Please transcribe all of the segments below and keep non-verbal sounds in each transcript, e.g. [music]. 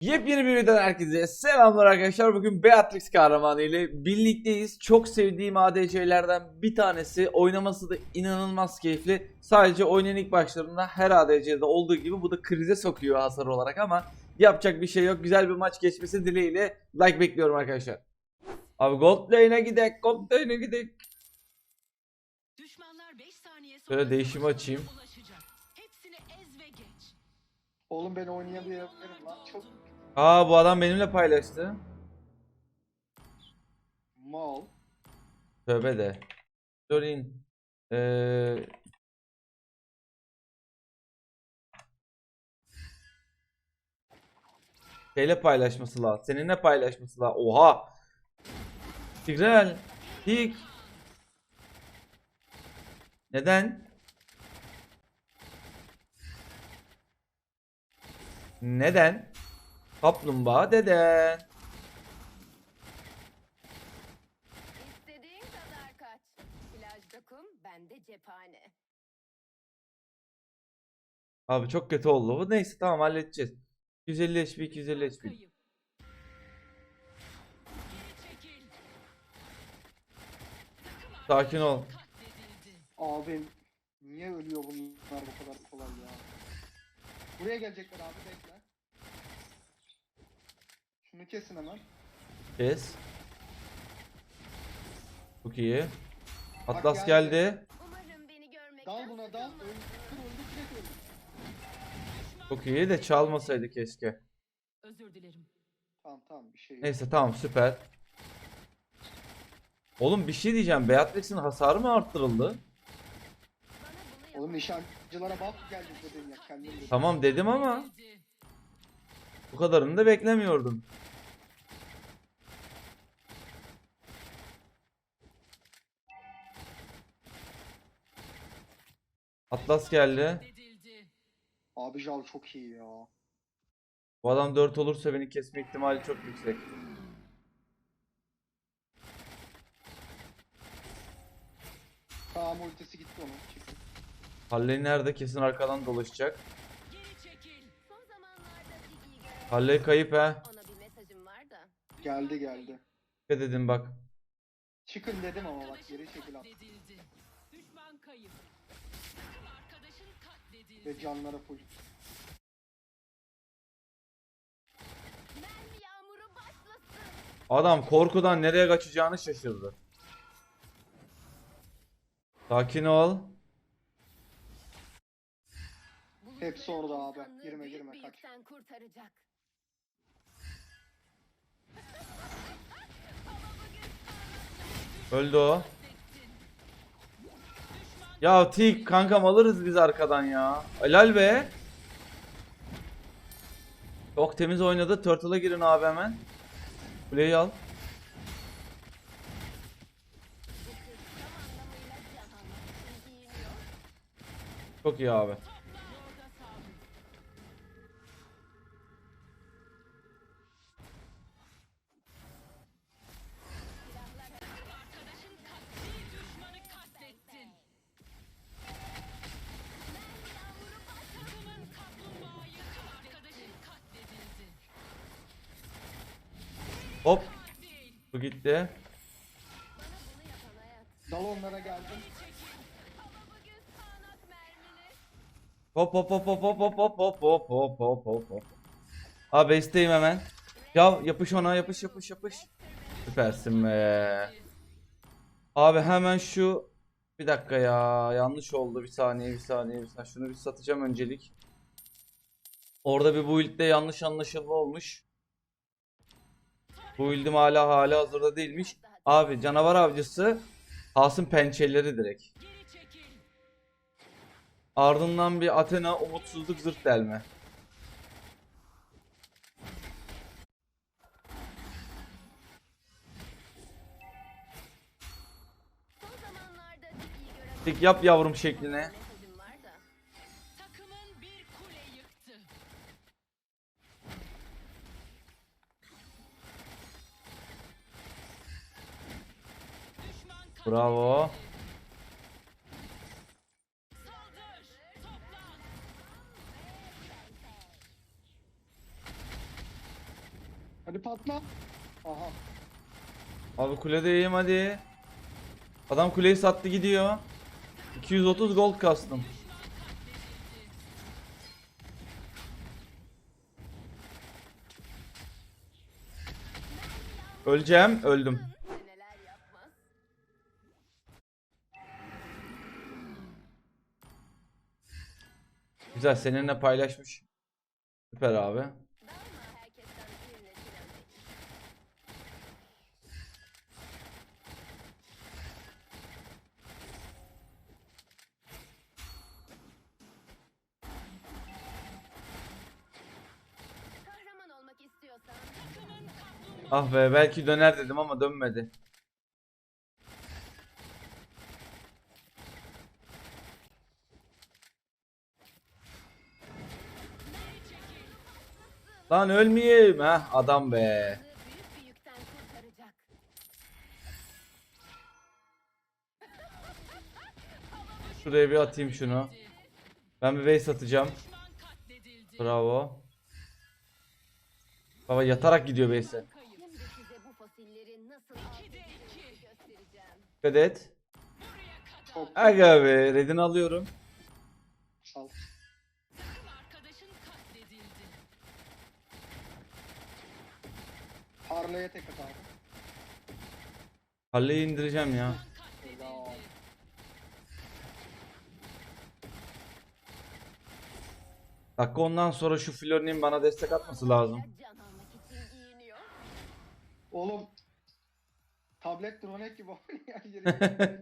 Yepyeni bir videodan herkese selamlar arkadaşlar. Bugün Beatrix kahramanı ile birlikteyiz. Çok sevdiğim ADC'lerden bir tanesi. Oynaması da inanılmaz keyifli. Sadece oyunun ilk başlarında her ADC'de olduğu gibi bu da krize sokuyor hasar olarak ama yapacak bir şey yok. Güzel bir maç geçmesi dileğiyle like bekliyorum arkadaşlar. Abi Gold Lane'e gidek, Gold Lane'e gidek. Düşmanlar 5 saniye sonra Şöyle değişim sana açayım. ulaşacak. Hepsini ez ve geç. Oğlum ben oynayabilirim lan. Çok Aa bu adam benimle paylaştı. mal. Tövbe de. Dorin. Ee... Şeyle paylaşması la. Seninle paylaşması la. Oha. Tigrel. Tik. Neden? Neden? Kaplumbağa deden. İstediğin kadar kaç. Plajda kum, bende cephane. Abi çok kötü oldu bu. Neyse tamam halledeceğiz. 250 HP 250 HP. Sakin ol. Abim niye ölüyor bunlar bu kadar kolay ya? Buraya gelecekler abi bekle. Şunu kesin hemen. Kes. Çok iyi. Bak Atlas geldi. geldi. Umarım beni Dal buna dal. Öldür öldür direkt öldür. Çok iyi de çalmasaydı keşke. Özür dilerim. Tamam tamam bir şey yok. Neyse tamam süper. Oğlum bir şey diyeceğim. Beatrix'in hasarı mı arttırıldı? Bana bunu Oğlum nişancılara buff geldi dedim ya kendim dedim. Tamam dedim ama. Bu kadarını da beklemiyordum. Atlas geldi. Abi Jal çok iyi ya. Bu adam 4 olursa beni kesme ihtimali çok yüksek. Tamam ultisi gitti onun. Halley nerede? Kesin arkadan dolaşacak. Halley kayıp he. ona bir mesajım var da. Geldi geldi. Ne dedim bak. Çıkın dedim ama bak geri çekil at. katledildi. Düşman kayıp. Takım arkadaşın katledildi. Ve canlara full. Mermi yağmuru başlasın. Adam korkudan nereye kaçacağını şaşırdı. Sakin ol. Hepsi orada abi. Girme, girme, bir kaç. kurtaracak. Öldü o. Ya Tik kankam alırız biz arkadan ya. Helal be. Çok temiz oynadı. Turtle'a girin abi hemen. Kuleyi al. Çok iyi abi. Hayat. Dal onlara geldim. Hop hop hop hop hop hop hop hop hop hop hop hop hop. Abi base'teyim hemen. Ya yapış ona yapış yapış yapış. Süpersin be. Abi hemen şu bir dakika ya yanlış oldu bir saniye bir saniye bir saniye şunu bir satacağım öncelik. Orada bir build'de yanlış anlaşılma olmuş. Build'im hala hala hazırda değilmiş. Abi canavar avcısı Kalsın pençeleri direkt. Ardından bir Athena umutsuzluk zırt delme. Dik yap yavrum şekline. Bravo. Hadi patla. Aha. Abi kuledeyim hadi. Adam kuleyi sattı gidiyor. 230 gold kastım. Öleceğim, öldüm. Güzel seninle paylaşmış. Süper abi. Ah be belki döner dedim ama dönmedi. Lan ölmeyeyim ha adam be. Şuraya bir atayım şunu. Ben bir base atacağım. Bravo. Baba yatarak gidiyor base'e. Dikkat et. Aga be redini alıyorum. Harley'e tek at abi. İndireceğim ya. Helal. Dakika ondan sonra şu Flor'un bana destek atması lazım. Oğlum. Tablet dronek gibi oynuyor. [laughs]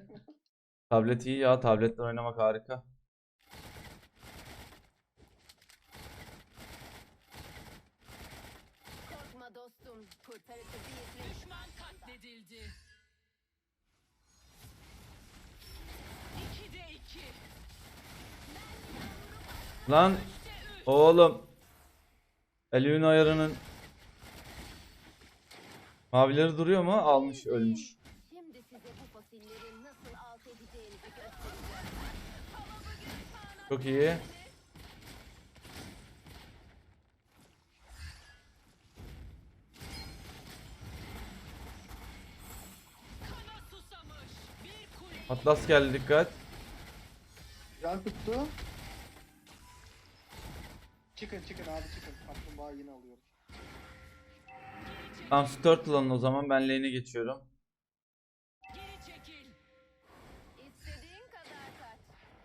[laughs] Tablet iyi ya. Tabletle oynamak harika. Korkma dostum. Kurtarıcı bir Düşman katledildi. İki de iki. Lan oğlum. Elvin ayarının mavileri duruyor mu? Almış ölmüş. Şimdi size bu fosilleri nasıl alt edeceğinizi göstereceğim. Çok iyi. Atlas geldi dikkat. Can tuttu. Çıkın çıkın abi çıkın. Kaplumbağa yine alıyorum. Tamam Sturtle alın o zaman ben lane'e geçiyorum. Geri çekil. İstediğin kadar kaç.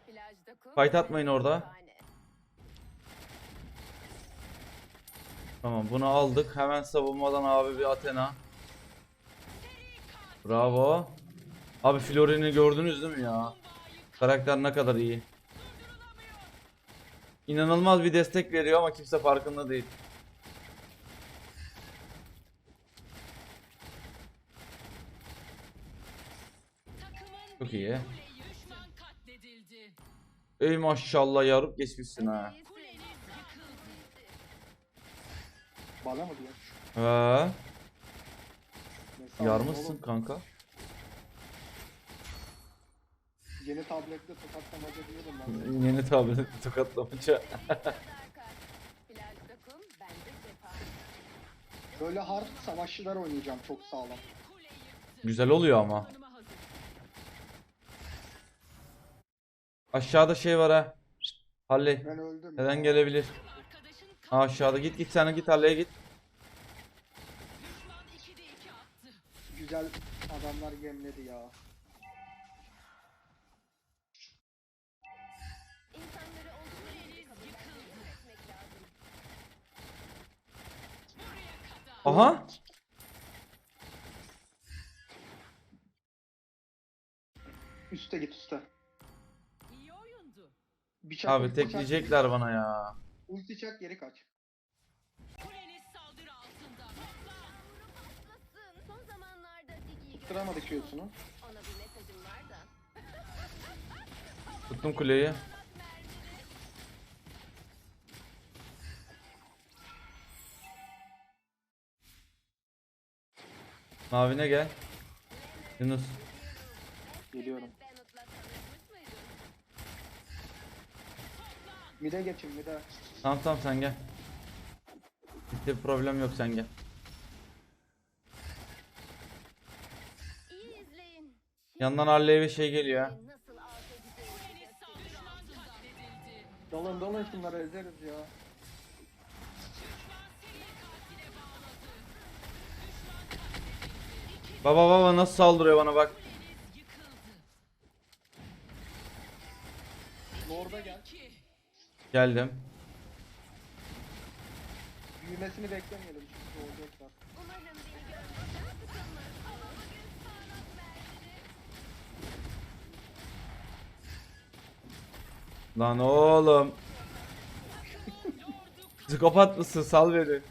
Plajda kum. Fight atmayın orada. Tamam bunu aldık. Hemen savunmadan abi bir Athena. Bravo. Abi Florin'i gördünüz değil mi ya? Karakter ne kadar iyi. İnanılmaz bir destek veriyor ama kimse farkında değil. Çok iyi. Ey maşallah yarıp geçmişsin ha. Bana mı diyor? Sandın yarmışsın kanka. Yeni tablette tokatlamaca diyordum ben. Yeni tablet tokatlamaca. Böyle hard savaşçılar oynayacağım çok sağlam. Güzel oluyor ama. Aşağıda şey var ha. Halle. Ben öldüm. Neden gelebilir? Ha, aşağıda git git sen git Halle'ye git. düşman 2'de 2 attı. Güzel adamlar gemledi ya. Aha. Üste git üste. İyi oyundu. Bir çak, Abi tekleyecekler bana ya. Ulti çak geri kaç. Kuleniz saldırı altında. Toplan. Patlasın. Son zamanlarda Digi'yi Tutturamadı görüyorum. Q'sunu. Ona bir mesajım var da. Tuttum kuleyi. Mavine gel. Yunus. Geliyorum. Mide geçin mide. Tamam tamam sen gel. Hiçbir problem yok sen gel. Yandan Harley bir şey geliyor ha. Dalın dalın şunları ezeriz ya. Baba baba nasıl saldırıyor bana bak. Lord'a gel. Geldim. Büyümesini beklemeyelim çünkü olacaklar. Lan oğlum. [laughs] Psikopat mısın? Sal beni.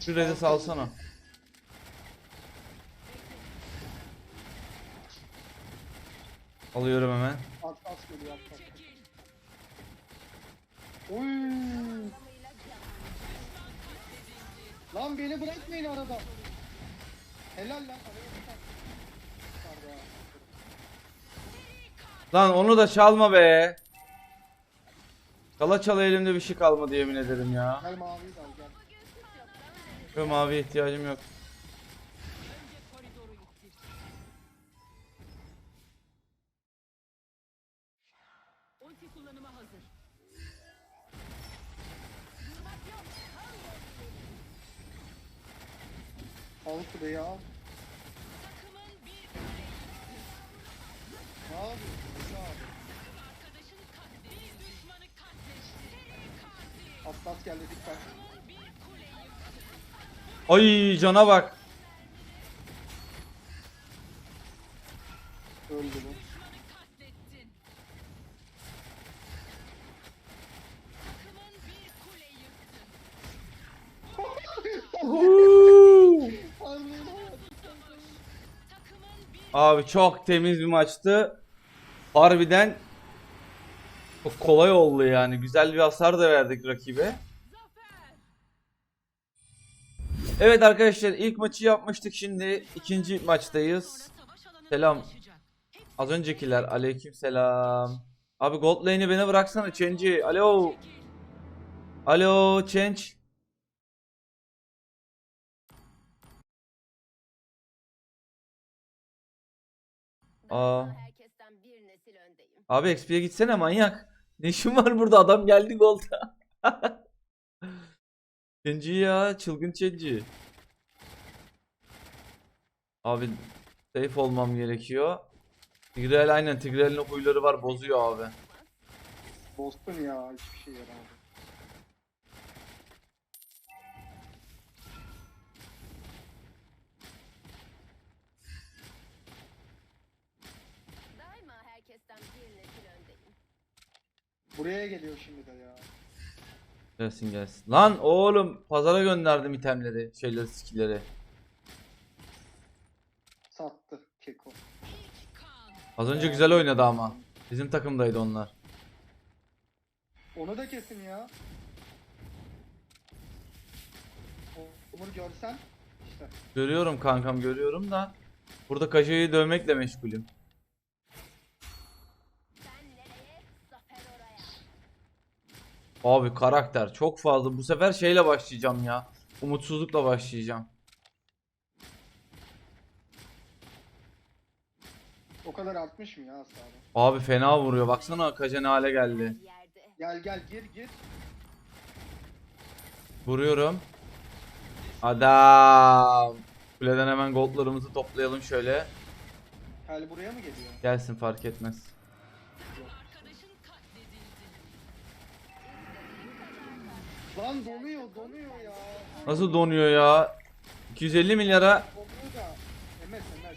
Şu rezi salsana. Alıyorum hemen. At at geliyor. Oy. Anlamıyla can. Lan beni bırakmayın arada. Helal lan. Lan onu da çalma be. Çala çala elimde bir şey kalmadı yemin ederim ya. Gel maviyi de al gel. Ve mavi ihtiyacım yok. Bir düşmanı katletti. Seri katil. Atlas geldi dikkat. Ay cana bak. Öldü bu. Düşmanı katlettin. Takımın bir kule yıktı. Harbiden Takımın bir Abi çok temiz bir maçtı. Harbiden çok kolay oldu yani. Güzel bir hasar da verdik rakibe. Evet arkadaşlar ilk maçı yapmıştık. Şimdi ikinci maçtayız. Selam. Az öncekiler aleyküm selam. Abi gold lane'i beni bıraksana Chenji. Alo. Alo Change. Aa. Daima herkesten bir nesil öndeyim. Abi XP'ye gitsene manyak. [laughs] Ne işin var burada adam geldi golda. [laughs] Chenji ya çılgın Chenji. Abi safe olmam gerekiyor. Tigreal aynen Tigreal'in huyları var bozuyor abi. Boston ya hiçbir şey yaramadı. Buraya geliyor şimdi de ya. Gelsin gelsin. Lan oğlum pazara gönderdim itemleri, şeyleri, skill'leri. Sattı Keko. Az önce güzel oynadı ama. Bizim takımdaydı onlar. Onu da kesin ya. O- Umur görsen işte. Görüyorum kankam görüyorum da. Burada Kaja'yı dövmekle meşgulüm. Sen nereye? Zafer oraya. Abi karakter çok fazla. Bu sefer şeyle başlayacağım ya. Umutsuzlukla başlayacağım. O kadar artmış mı ya hasarı? Abi fena vuruyor. Baksana Kaja ne hale geldi. Gel gel gir gir. Vuruyorum. Adam. Kuleden hemen goldlarımızı toplayalım şöyle. Gel buraya mı geliyor? Gelsin fark etmez. Lan donuyor donuyor ya. Nasıl donuyor ya? 250 milyara Donuyor da. Mermili.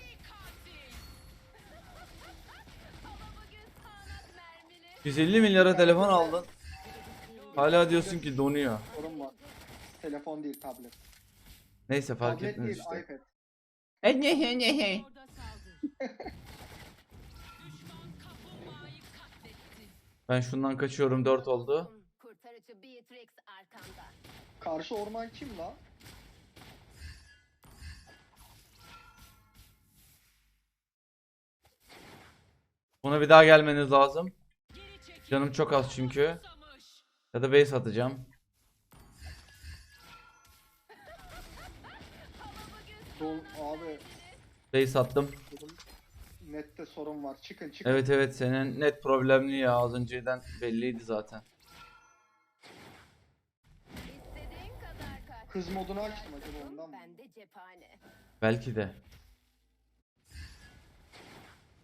250 milyara telefon aldın. Hala diyorsun ki donuyor. Sorun var. Telefon değil tablet. Neyse fark tablet etmez değil işte. iPad. Katletti. Ben şundan kaçıyorum 4 oldu. Kurtarıcı Beatrix arkanda. Karşı orman kim la? Buna bir daha gelmeniz lazım. Canım çok az çünkü. Ya da base atacağım. Don abi Base attım. Nette sorun var. Çıkın çıkın. Evet evet senin net problemli ya az önceden belliydi zaten. Kız modunu açtım acaba ondan mı? Bende cephane. Belki de.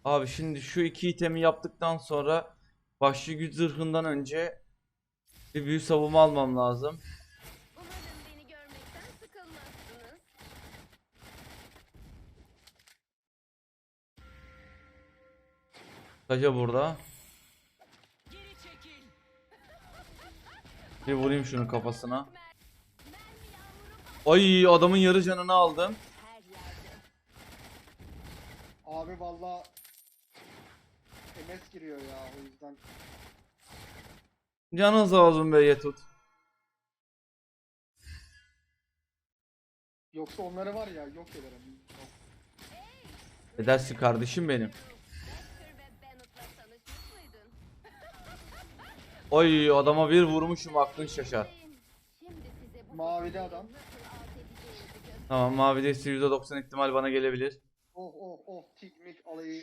Abi şimdi şu iki itemi yaptıktan sonra başlı güç zırhından önce bir büyü savunma almam lazım. Umarım beni görmekten sıkılmazsınız. Kaca burada. Geri çekil. Bir vurayım şunun kafasına. Ay adamın yarı canını aldım. Abi valla MS giriyor ya o yüzden. Canın sağ olsun be Yetut. Yoksa onları var ya yok ederim. Edersin kardeşim benim. Oy adama bir vurmuşum aklın şaşar. Mavili adam. Tamam mavide %90 ihtimal bana gelebilir. Oh oh oh tikmik alayı.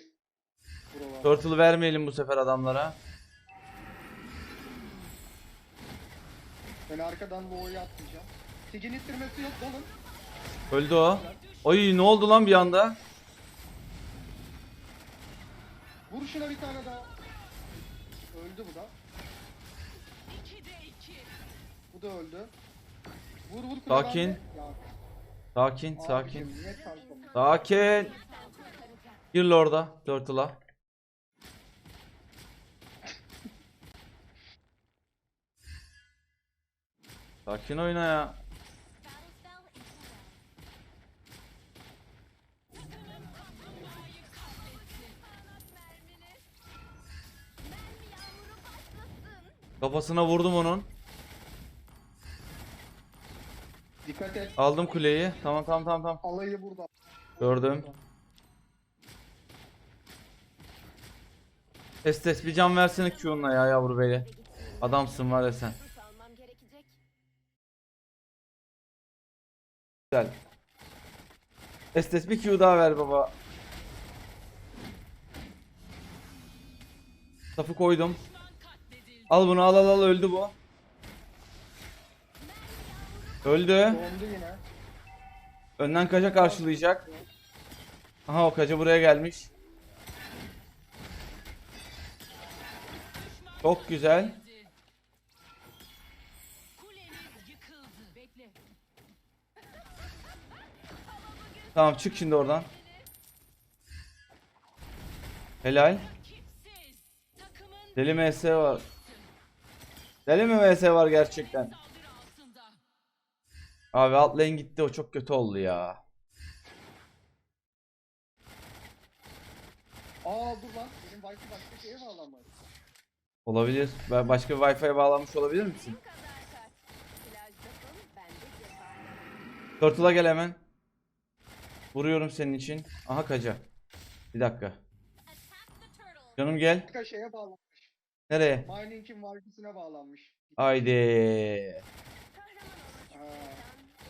Buralar. Turtle vermeyelim bu sefer adamlara. Ben arkadan Lo'yu atlayacağım. Tigin ittirmesi yok dalın. Öldü o. Oy ne oldu lan bir anda? Vur şuna bir tane daha. Öldü bu da. 2'de 2. Bu da öldü. Vur vur Sakin. kulağına. Ya, Sakin sakin. Sakin. Gir orada Turtle'a. Sakin oyna ya. Kafasına vurdum onun. Dikkat et. Aldım kuleyi. Tamam tamam tamam tamam. Alayı burada. Gördüm. Estes bir can versene Q'unla ya yavru beyler. Adamsın var ya sen. Güzel. Estes bir Q daha ver baba. Safı koydum. Al bunu al al al öldü bu. Öldü. Dondu yine. Önden kaça karşılayacak. Aha o kaça buraya gelmiş. Çok güzel. Tamam çık şimdi oradan. Helal. Deli MS var. Deli mi MS var gerçekten? Abi lane gitti o çok kötü oldu ya. Aa dur lan. Benim Wi-Fi başka şeye bağlanmış. Olabilir. Ben başka bir Wi-Fi'ye bağlanmış olabilir misin? Turtle'a gel hemen. Vuruyorum senin için. Aha kaca. Bir dakika. Canım gel. Başka şeye bağlanmış. Nereye? Mining'in Wi-Fi'sine bağlanmış. Haydi.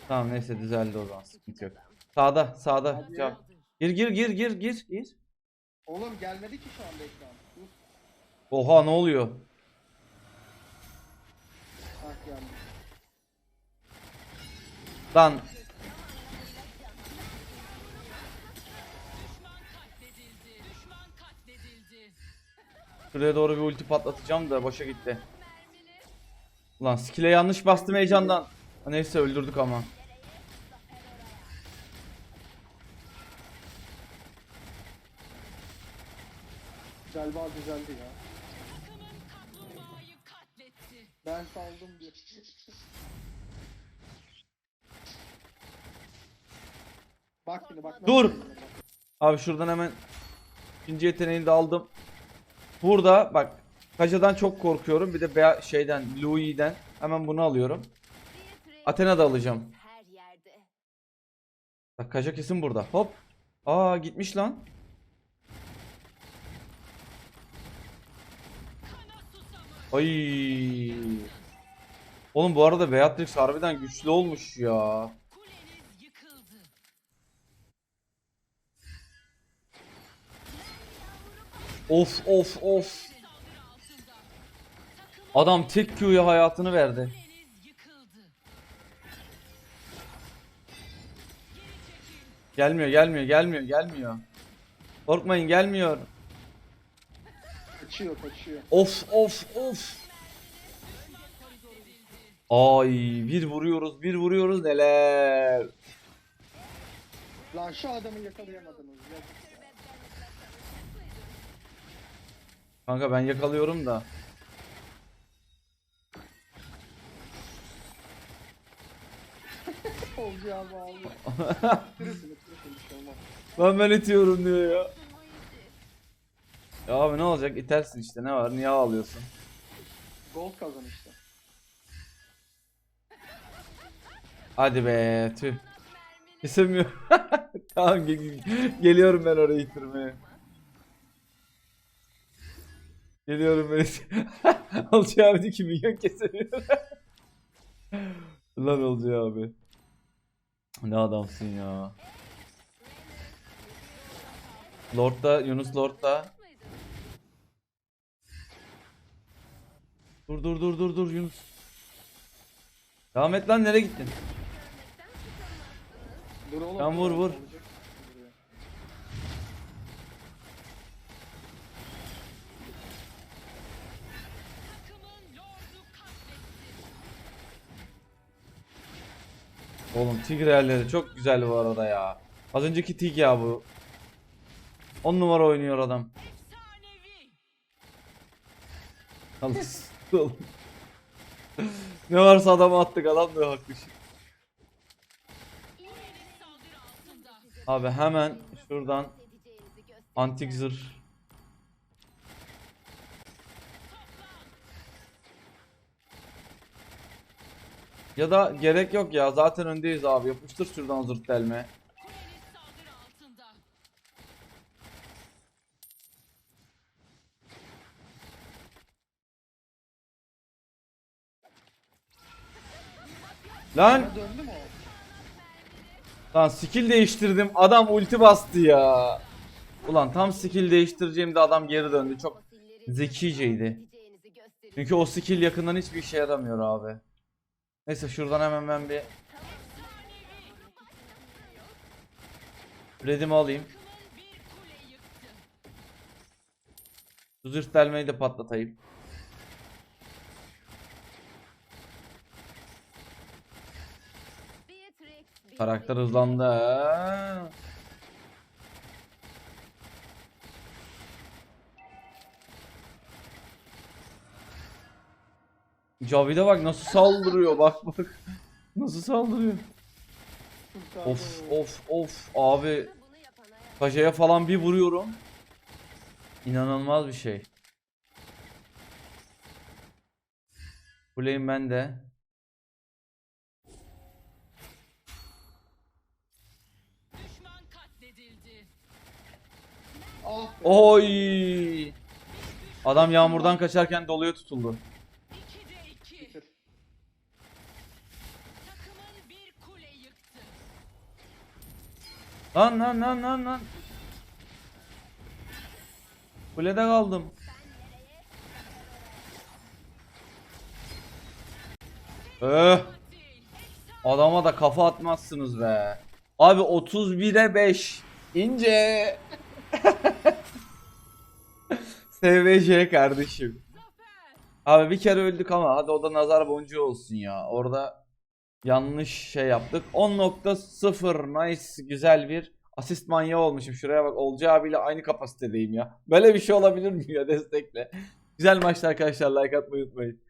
Tamam neyse düzeldi o zaman sıkıntı yok. Sağda sağda. Can. Gir gir gir gir gir gir. Oğlum gelmedi ki şu anda ekran. Dur. Oha ne oluyor? Hah geldi. Lan Düşman katledildi. Düşman katledildi. şuraya doğru bir ulti patlatacağım da boşa gitti. Ulan skill'e yanlış bastım heyecandan. Neyse öldürdük ama. Galiba düzeldi ya. Ben saldım diye. bak şimdi bak. Dur! Abi şuradan hemen ikinci yeteneğini de aldım. Burada bak Kaja'dan çok korkuyorum. Bir de şeyden Louis'den hemen bunu alıyorum. Bir süre Athena da alacağım. Bak Kaja kesin burada. Hop. Aa gitmiş lan. Ay. Oğlum bu arada Beatrix harbiden güçlü olmuş ya. Of of of. Adam tek Q'ya hayatını verdi. Gelmiyor gelmiyor gelmiyor gelmiyor. Korkmayın gelmiyor. Kaçıyor kaçıyor. Of of of. Ay bir vuruyoruz bir vuruyoruz neler. Lan şu adamı yakalayamadınız. Yazık ya. Kanka ben yakalıyorum da. Olcu abi abi. Tırısın tırısın bir şey olmaz. Ben ben itiyorum diyor ya. Ya abi ne olacak itersin işte ne var niye ağlıyorsun? Gold kazan işte. Hadi be tüh. Kesemiyor. [laughs] tamam gel- geliyorum ben oraya itirmeye. Geliyorum ben [laughs] Olcay abi diyor ki milyon kesemiyor. [laughs] Lan Olcay abi. Ne adamsın ya. Lord'da Yunus Lord'da. Dur dur dur dur dur Yunus. Devam et lan nereye gittin? Dur oğlum. Tamam, vur, vur. Oğlum Tigrelleri çok güzel bu arada ya. Az önceki Tig ya bu. 10 numara oynuyor adam. [laughs] Oğlum. ne varsa adama attık adam da haklı. Abi hemen şuradan antik zırh. Ya da gerek yok ya zaten öndeyiz abi yapıştır şuradan zırh delme. Lan Ha, döndü mü o? lan skill değiştirdim adam ulti bastı ya. Ulan tam skill değiştireceğimde adam geri döndü çok zekiceydi. Çünkü o skill yakından hiçbir işe yaramıyor abi. Neyse şuradan hemen ben bir redimi alayım. Zırh delmeyi de patlatayım. Beatrix, Karakter hızlandı. Cavide bak nasıl saldırıyor bak bak. Nasıl saldırıyor. Of of of abi. Kaja'ya falan bir vuruyorum. İnanılmaz bir şey. Kuleyim ben de. Oy! Adam yağmurdan kaçarken doluya tutuldu. 2'de 2. Bitir. Takımın bir kule yıktı. Lan lan lan lan lan. Kulede kaldım. Öh. Adama da kafa atmazsınız be. Abi 31'e 5. İnce. [laughs] SVJ kardeşim. Abi bir kere öldük ama hadi o da nazar boncuğu olsun ya. Orada yanlış şey yaptık. 10.0 nice güzel bir asist manyağı olmuşum. Şuraya bak Olcay abiyle aynı kapasitedeyim ya. Böyle bir şey olabilir mi ya destekle. Güzel maçlar arkadaşlar like atmayı unutmayın.